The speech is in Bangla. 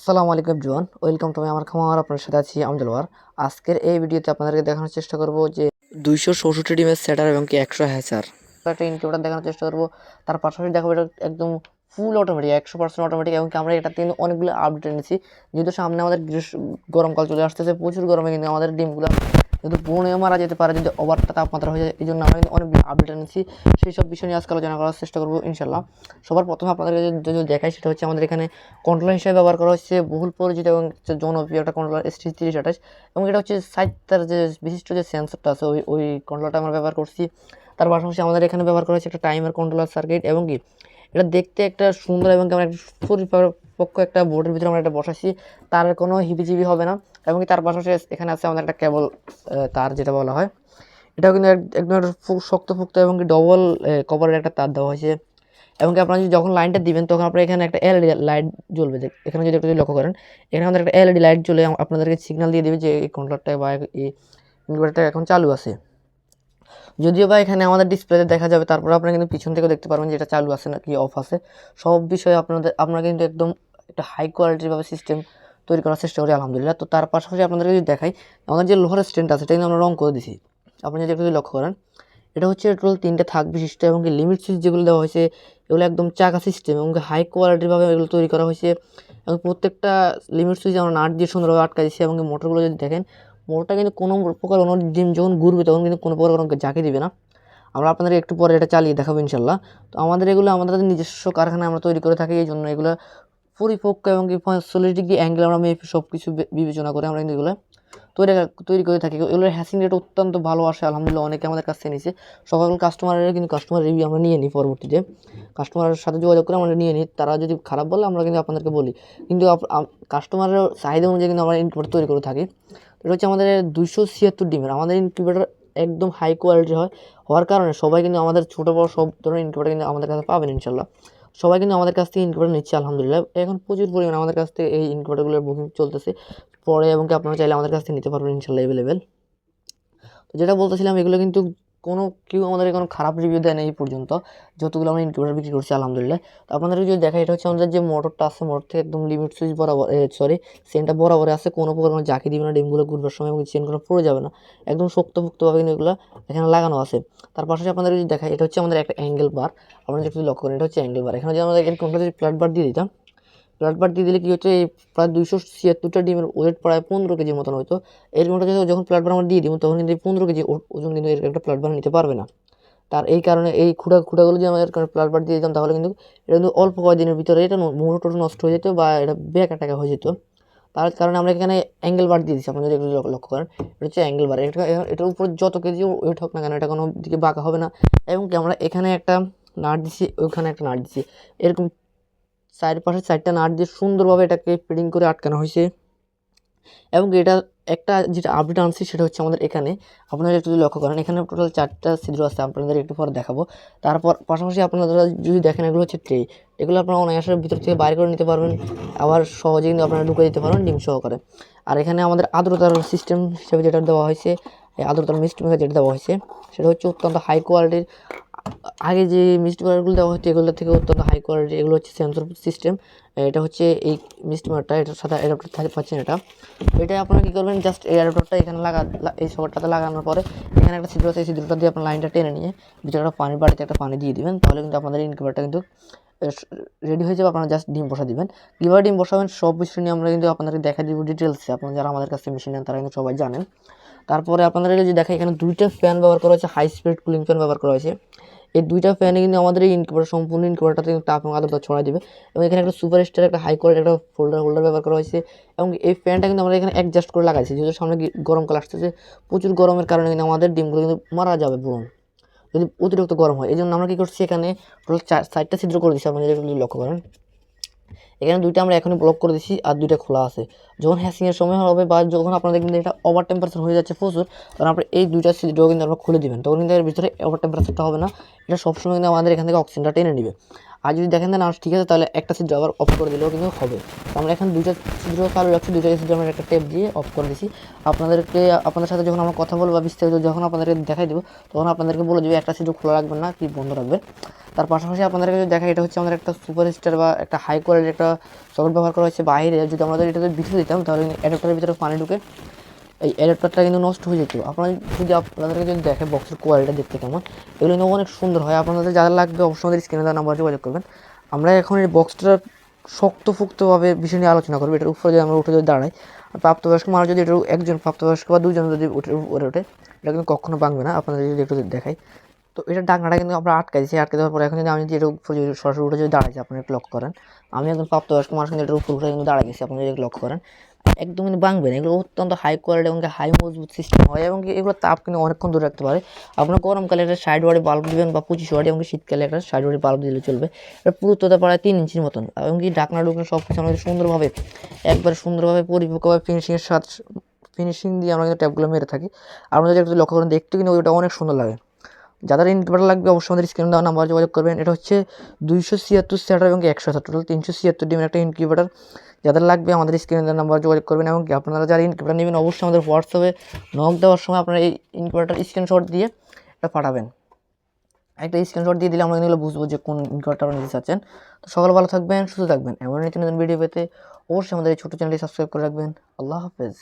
আসসালামু আলাইকুম জুয়ান ওয়েলকাম তুমি আমার খামার আপনার সাথে আছি আমজলওয়ার আজকের এই ভিডিওতে আপনাদেরকে দেখানোর চেষ্টা করব যে দুইশো চৌষট্টি ডিমের সেটার এবং কি একশো হ্যাচার একটা ইনকিউটার দেখানোর চেষ্টা করব, তার পাশাপাশি দেখাবো এটা একদম ফুল অটোমেটিক একশো পার্সেন্ট অটোমেটিক এবং আমরা এটা কিন্তু অনেকগুলো আপডেট এনেছি। যেহেতু সামনে আমাদের গ্রীষ্ম গরমকাল চলে আসতেছে, প্রচুর গরমে কিন্তু আমাদের ডিমগুলো যদি পুরনো মারা যেতে পারে যদি ওভারটা তাপমাত্রা হয়ে যায় এই জন্য আমরা কিন্তু অনেকগুলো আপডেট এনেছি। সেই সব বিষয় নিয়ে আজকে আলোচনা করার চেষ্টা করব ইনশাল্লাহ সবার প্রথমে আপনাদেরকে যদি- দেখাই, সেটা হচ্ছে আমাদের এখানে কন্ট্রোলার হিসেবে ব্যবহার করা হচ্ছে বহুল পরিচিত এবং জনপ্রিয় একটা কন্ট্রোলার এস তিরিশ আঠাশ। এবং এটা হচ্ছে সাইটটার যে বিশিষ্ট যে সেন্সরটা আছে, ওই ওই কন্ট্রোলারটা আমরা ব্যবহার করছি। তার পাশাপাশি আমাদের এখানে ব্যবহার করা হচ্ছে একটা টাইমার কন্ট্রোলার সার্কিট এবং কি? এটা দেখতে একটা সুন্দর এবং আমরা পরিপক্ক একটা বোর্ডের ভিতরে আমরা এটা বসাচ্ছি তার কোনো হিবিজিবি হবে না। এবং তার পাশাপাশি এখানে আছে আমাদের একটা কেবল তার যেটা বলা হয়। এটাও কিন্তু এক- একদম একটা ফু- শক্তপোক্ত এবং ডবল কভারের একটা তার দেওয়া হয়েছে। এবং আপনারা যদি যখন লাইনটা দিবেন, তখন আপনার এখানে একটা এলইডি লাইট জ্বলবে। এখানে যদি একটু লক্ষ্য করেন, এখানে আমাদের একটা এলইডি লাইট জ্বলে আপনাদেরকে সিগনাল দিয়ে দেবে যে এই কন্ট্রোলারটা বা এই ইনভার্টারটা এখন চালু আছে। যদিও বা এখানে আমাদের ডিসপ্লেতে দেখা যাবে, তারপর আপনারা কিন্তু পিছন থেকেও দেখতে পারবেন যে এটা চালু আছে না কি অফ আছে। সব বিষয়ে আপনাদের আপনারা কিন্তু একদম একটা হাই কোয়ালিটিভাবে সিস্টেম তৈরি করার চেষ্টা করি, আলহামদুলিল্লাহ। তো তার পাশাপাশি আপনাদেরকে যদি দেখাই আমাদের যে লোহার স্ট্যান্ড আছে, এটা কিন্তু আমরা রং করে দিছি। আপনি যদি একটু যদি লক্ষ্য করেন, এটা হচ্ছে টোটাল তিনটে থাক বিশিষ্ট এবং কি লিমিট সুইচ যেগুলো দেওয়া হয়েছে, এগুলো একদম চাকা সিস্টেম এবং হাই কোয়ালিটিভাবে এগুলো তৈরি করা হয়েছে। এবং প্রত্যেকটা লিমিট সুইচ আমরা নাট দিয়ে সুন্দরভাবে আটকা দিচ্ছি এবং মোটরগুলো যদি দেখেন মোটরটা কিন্তু কোনো প্রকার কোনো ডিম যখন ঘুরবে তখন কিন্তু কোনো প্রকার জাকি দিবে না। আমরা আপনাদের একটু পরে এটা চালিয়ে দেখাবো ইনশাল্লাহ তো আমাদের এগুলো আমাদের নিজস্ব কারখানায় আমরা তৈরি করে থাকি, এই জন্য এগুলো পরিপক্ক এবং কি চল্লিশ ডিগ্রি অ্যাঙ্গেল আমরা মেপে সব কিছু বিবেচনা করে আমরা কিন্তু এগুলো তৈরি তৈরি করে থাকি। এগুলোর হ্যাসিং রেট অত্যন্ত ভালো আসে, আলহামদুলিল্লাহ অনেকে আমাদের কাছ থেকে নিয়েছে। সকল কাস্টমারের কিন্তু কাস্টমার রিভিউ আমরা নিয়ে নিই পরবর্তীতে। কাস্টমারের সাথে যোগাযোগ করে আমরা নিয়ে নিই। তারা যদি খারাপ বলে, আমরা কিন্তু আপনাদেরকে বলি। কিন্তু কাস্টমারের চাহিদা অনুযায়ী কিন্তু আমরা ইনকিউবেটার তৈরি করে থাকি। এটা হচ্ছে আমাদের দুইশো ছিয়াত্তর ডিমের। আমাদের ইনকিউবেটার একদম হাই কোয়ালিটি হয়। হওয়ার কারণে সবাই কিন্তু আমাদের ছোটো বড় সব ধরনের ইনকিউবেটার কিন্তু আমাদের কাছে পাবেন ইনশাল্লাহ। সবাই কিন্তু আমাদের কাছ থেকে ইনকিউবেটার নিচ্ছে, আলহামদুলিল্লাহ। এখন প্রচুর পরিমাণে আমাদের কাছ থেকে এই ইনকিউবেটারগুলোর বুকিং চলতেছে। পরে এবং কি আপনারা চাইলে আমাদের কাছ থেকে নিতে পারবেন, ইনশাল্লাহ অ্যাভেলেবেল তো যেটা বলতেছিলাম, এগুলো কিন্তু কোনো কেউ আমাদের কোনো খারাপ রিভিউ দেয় না এই পর্যন্ত। যতগুলো আমরা ইনকিউবেটার বিক্রি করছি, আলহামদুলিল্লাহ। তো আপনাদেরকে যদি দেখা এটা হচ্ছে আমাদের যে মোটরটা আছে মোটর থেকে একদম লিমিট সুইচ বরাবর সরি চেনটা বরাবরে আছে। কোনো প্রকার কোনো জাকি দিবে না, ডিমগুলো ঘুরবার সময় এবং চেনগুলো পড়ে যাবে না। একদম শক্তপোক্তভাবে কিন্তু এগুলো এখানে লাগানো আছে। তার পাশাপাশি আপনাদের যদি দেখা এটা হচ্ছে আমাদের একটা অ্যাঙ্গেল বার আপনারা যদি লক্ষ্য করেন, এটা হচ্ছে অ্যাঙ্গেল বার এখানে যদি আমাদের কোনটা যদি প্লাট বার দিয়ে দিতাম প্লাট বার দিয়ে দিলে কী হচ্ছে, এই প্রায় দুইশো ছিয়াত্তরটা ডিমের ওয়েট প্রায় পনেরো কেজির মতন হয়তো। এরকমটা যদি যখন প্লাট বার আমরা দিয়ে দিব, তখন কিন্তু এই পনেরো কেজি ওজন কিন্তু এরকম একটা প্লাট বার নিতে পারবে না। তার এই কারণে এই খুঁড়া খুঁড়াগুলো যদি আমাদের প্লাট বার দিয়ে দিতাম, তাহলে কিন্তু এটা কিন্তু অল্প কয়েকদিনের ভিতরে এটা মোটর নষ্ট হয়ে যেত বা এটা বেকা টাকা হয়ে যেত। তার কারণে আমরা এখানে অ্যাঙ্গেল বার দিয়ে দিচ্ছি আপনারা যদি লক্ষ্য করেন, এটা হচ্ছে অ্যাঙ্গেল বার এটা এটার উপর যত কেজি ওয়েট হোক না কেন, এটা কোনো দিকে বাঁকা হবে না। এবং কি আমরা এখানে একটা নাট দিচ্ছি ওইখানে একটা নাট দিচ্ছি এরকম চারপাশে চারটা নাট দিয়ে সুন্দরভাবে এটাকে ফিটিং করে আটকানো হয়েছে। এবং এটা একটা যেটা আপডেট আনছি সেটা হচ্ছে আমাদের এখানে। আপনারা একটু যদি লক্ষ্য করেন, এখানে টোটাল চারটা ছিদ্র আছে, আপনাদের একটু পরে দেখাবো। তারপর পাশাপাশি আপনারা যদি দেখেন, এগুলো হচ্ছে ট্রে এগুলো আপনারা অনায়াসের ভিতর থেকে বাইর করে নিতে পারবেন। আবার সহজে কিন্তু আপনারা ঢুকে দিতে পারবেন ডিম সহকারে। আর এখানে আমাদের আর্দ্রতার সিস্টেম হিসেবে যেটা দেওয়া হয়েছে আর্দ্রতার মেঘা যেটা দেওয়া হয়েছে, সেটা হচ্ছে অত্যন্ত হাই কোয়ালিটির আগে যে মিষ্টি পাউডারগুলো দেওয়া হতো, এগুলো থেকে অত্যন্ত হাই কোয়ালিটি এগুলো হচ্ছে সেন্সর সিস্টেম এটা হচ্ছে এই মিষ্টি মারটা এটার সাথে অ্যাডাপ্টার থাকতে পাচ্ছেন এটা। এটা আপনারা কী করবেন জাস্ট এই অ্যাডাপ্টারটা এখানে লাগা এই সকারটাতে লাগানোর পরে এখানে একটা ছিদ্র আছে, এই ছিদ্রটা দিয়ে আপনার লাইনটা টেনে নিয়ে ভিতরে একটা পানির বাড়িতে একটা পানি দিয়ে দিবেন, তাহলে কিন্তু আপনাদের ইনকিউবেটারটা কিন্তু রেডি হয়ে যাবে, আপনারা জাস্ট ডিম বসা দিবেন। কীভাবে ডিম বসাবেন, সব বিষয় নিয়ে আমরা কিন্তু আপনাদেরকে দেখা দিব ডিটেলসে আপনারা যারা আমাদের কাছে মেশিন নেন, তারা কিন্তু সবাই জানেন। তারপরে আপনাদের যদি দেখা এখানে দুইটা ফ্যান ব্যবহার করা হয়েছে হাই স্পিড কুলিং ফ্যান ব্যবহার করা হয়েছে। এই দুইটা ফ্যানে কিন্তু আমাদের এই ইনকোভার সম্পূর্ণ ইনকোভারটাতে কিন্তু তাপ এবং আদ্রতা ছড়াই দেবে। এবং এখানে একটা সুপার স্টার একটা হাই কোয়ালিটি একটা ফোল্ডার হোল্ডার ব্যবহার করা হয়েছে। এবং এই ফ্যানটা কিন্তু আমরা এখানে অ্যাডজাস্ট করে লাগাইছি, যেহেতু সামনে গরমকাল আসতেছে। প্রচুর গরমের কারণে কিন্তু আমাদের ডিমগুলো কিন্তু মারা যাবে ব্রণ যদি অতিরিক্ত গরম হয় এই জন্য আমরা কী করছি এখানে টোটাল চার সাইডটা ছিদ্র করে দিচ্ছি আপনারা যদি লক্ষ্য করেন। এখানে দুইটা আমরা এখনই ব্লক করে দিচ্ছি আর দুইটা খোলা আছে। যখন হ্যাসিংয়ের সময় হবে বা যখন আপনাদের কিন্তু এটা ওভার টেম্পারেচার হয়ে যাচ্ছে প্রচুর, তখন আপনি এই দুইটা সিলিন্ডারও কিন্তু আপনারা খুলে দেবেন। তখন কিন্তু এর ভিতরে ওভার টেম্পারেচারটা হবে না। এটা সবসময় কিন্তু আমাদের এখান থেকে অক্সিজেনটা টেনে নেবে। আর যদি দেখেন না ঠিক আছে, তাহলে একটা ছিদ্র আবার অফ করে দিলেও কিন্তু হবে। তো আমরা এখন দুইটা ছিদ্র চালু রাখছি দুইটা ছিদ্র, আমরা একটা টেপ দিয়ে অফ করে দিছি। আপনাদেরকে, আপনাদের সাথে যখন আমরা কথা বলব বা বিস্তারিত যখন আপনাদেরকে দেখাই দেবো, তখন আপনাদেরকে বলে দেবো একটা ছিদ্র খোলা রাখবেন না, কি বন্ধ রাখবেন। তার পাশাপাশি আপনাদেরকে যদি দেখা এটা হচ্ছে আমাদের একটা সুপার স্টার বা একটা হাই কোয়ালিটির একটা সকেট ব্যবহার করা হচ্ছে বাইরে যদি আমাদের এটাতে ভিতরে দিতাম, তাহলে অ্যাডাপ্টারের ভিতরে পানি ঢুকে এই অ্যাডাপ্টারটা কিন্তু নষ্ট হয়ে যেত। আপনারা যদি আপনাদেরকে যদি দেখে বক্সের কোয়ালিটি দেখতে কেমন, এগুলো কিন্তু অনেক সুন্দর হয়। আপনাদের যারা লাগবে অবশ্যই আমাদের স্ক্রিনে দেওয়া নাম্বার যোগাযোগ করবেন। আমরা এখন এই বক্সটা শক্তপুক্তভাবে বিষয় নিয়ে আলোচনা করব। এটার উপরে যদি আমরা উঠে যদি দাঁড়াই প্রাপ্তবয়স্ক মানুষ যদি এটা একজন প্রাপ্তবয়স্ক বা দুজন যদি উঠে উপরে ওঠে, এটা কিন্তু কখনো ভাঙবে না। আপনাদের যদি একটু দেখাই। তো এটা ডাকনাটা কিন্তু আমরা আটকাই দিয়েছি আটকে দেওয়ার পরে এখন যদি আমি যদি এটা সরাসরি উঠে যদি দাঁড়াই আপনি একটু লক্ষ্য করেন। আমি একজন প্রাপ্তবয়স্ক মানুষ, কিন্তু এটার উপর উঠে কিন্তু দাঁড়াই গেছি, আপনি যদি লক্ষ্য করেন। একদম কিন্তু ভাঙবে না এগুলো অত্যন্ত হাই কোয়ালিটি এবং হাই মজবুত সিস্টেম হয় এবং এগুলো তাপ কিন্তু অনেকক্ষণ ধরে রাখতে পারে। আপনার গরমকালে একটা সাইড ওয়ার্ডে বাল্ব দিবেন বা পঁচিশ ওয়ার্ডে এবং শীতকালে একটা সাইড ওয়ার্ডে বাল্ব দিলে চলবে। এটা পুরুত্বতা প্রায় তিন ইঞ্চির মতন এবং কি ডাকনা ডুকনা সব কিছু আমাদের সুন্দরভাবে, একবার সুন্দরভাবে পরিপক্কভাবে ফিনিশিংয়ের সাথে ফিনিশিং দিয়ে আমরা কিন্তু ট্যাপগুলো মেরে থাকি। আপনারা যদি একটু লক্ষ্য করেন, দেখতে কিন্তু ওইটা অনেক সুন্দর লাগে। যাদের ইনভার্টার লাগবে অবশ্যই আমাদের স্ক্রিনে দেওয়া নাম্বার যোগাযোগ করবেন। এটা হচ্ছে দুইশো ছিয়াত্তর সেটার এবং একশো সাত টোটাল তিনশো ছিয়াত্তর ডিমের একটা ইনকিউবেটার যাদের লাগবে আমাদের স্ক্রিনে দেওয়া নাম্বার যোগাযোগ করবেন এবং আপনারা যারা ইনকিউবেটার নেবেন অবশ্যই আমাদের হোয়াটসঅ্যাপে নক দেওয়ার সময় আপনারা এই ইনকিউবেটার স্ক্রিনশট দিয়ে এটা পাঠাবেন। একটা স্ক্রিনশট দিয়ে দিলে আমরা এগুলো বুঝব যে কোন ইনকিউবেটার নিতে চাচ্ছেন। তো সকাল ভালো থাকবেন, সুস্থ থাকবেন। এমন নতুন নতুন ভিডিও পেতে অবশ্যই আমাদের এই ছোটো চ্যানেলটি সাবস্ক্রাইব করে রাখবেন। আল্লাহ হাফেজ।